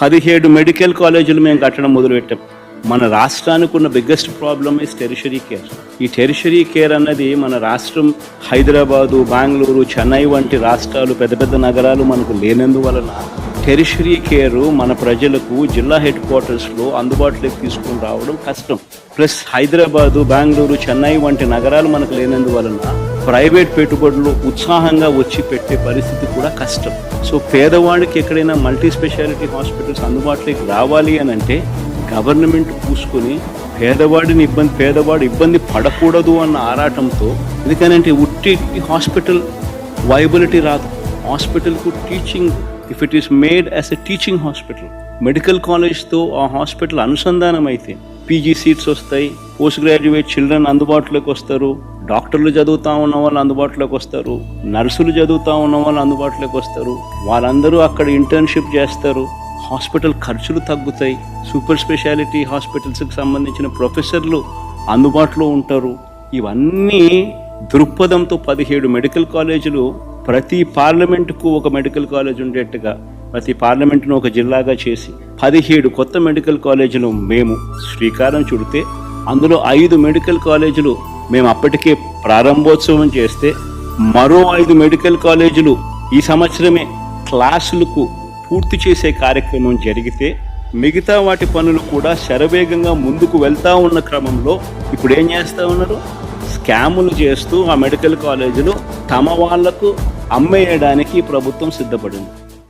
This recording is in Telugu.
పదిహేడు మెడికల్ కాలేజీలు మేము కట్టడం మొదలుపెట్టాం. మన రాష్ట్రానికి ఉన్న biggest problem is tertiary care ఈ టెరిషరీ కేర్ అన్నది మన రాష్ట్రం హైదరాబాదు బెంగళూరు చెన్నై వంటి రాష్ట్రాలు పెద్ద పెద్ద నగరాలు మనకు లేనందువలన టెరిషరీ కేర్ మన ప్రజలకు జిల్లా హెడ్ క్వార్టర్స్లో అందుబాటులోకి తీసుకుని రావడం కష్టం. ప్లస్ హైదరాబాదు బెంగళూరు చెన్నై వంటి నగరాలు మనకు లేనందువలన ప్రైవేట్ పెట్టుబడులు ఉత్సాహంగా వచ్చి పెట్టే పరిస్థితి కూడా కష్టం. సో పేదవాడికి ఎక్కడైనా మల్టీ స్పెషాలిటీ హాస్పిటల్స్ అందుబాటులోకి రావాలి అని అంటే గవర్నమెంట్ పూసుకొని పేదవాడిని ఇబ్బంది పేదవాడు ఇబ్బంది పడకూడదు అన్న ఆరాటంతో ఎందుకనంటే ఉట్టి హాస్పిటల్ వైబిలిటీ రాదు. హాస్పిటల్కు teaching if it is made as a teaching hospital medical కాలేజ్తో ఆ హాస్పిటల్ అనుసంధానం అయితే పీజీ సీట్స్ వస్తాయి. పోస్ట్ గ్రాడ్యుయేట్ చిల్డ్రన్ అందుబాటులోకి వస్తారు. డాక్టర్లు చదువుతా ఉన్న వాళ్ళు అందుబాటులోకి వస్తారు. నర్సులు చదువుతా ఉన్న వాళ్ళు అందుబాటులోకి వస్తారు. వాళ్ళందరూ అక్కడ ఇంటర్న్షిప్ చేస్తారు. హాస్పిటల్ ఖర్చులు తగ్గుతాయి. సూపర్ స్పెషాలిటీ హాస్పిటల్స్కి సంబంధించిన ప్రొఫెసర్లు అందుబాటులో ఉంటారు. ఇవన్నీ దృక్పథంతో పదిహేడు మెడికల్ కాలేజీలు ప్రతి పార్లమెంటుకు ఒక మెడికల్ కాలేజ్ ఉండేట్టుగా ప్రతి పార్లమెంటును ఒక జిల్లాగా చేసి పదిహేడు కొత్త మెడికల్ కాలేజీలు మేము శ్రీకారం చుడితే అందులో ఐదు మెడికల్ కాలేజీలు మేము అప్పటికే ప్రారంభోత్సవం చేస్తే మరో ఐదు మెడికల్ కాలేజీలు ఈ సంవత్సరమే క్లాసులకు పూర్తి చేసే కార్యక్రమం జరిగితే మిగతా వాటి పనులు కూడా శరవేగంగా ముందుకు వెళ్తా ఉన్న క్రమంలో ఇప్పుడు ఏం చేస్తూ ఉన్నారు? స్కాములు చేస్తూ ఆ మెడికల్ కాలేజీలు తమ వాళ్ళకు అమ్మేయడానికి ప్రభుత్వం సిద్ధపడింది.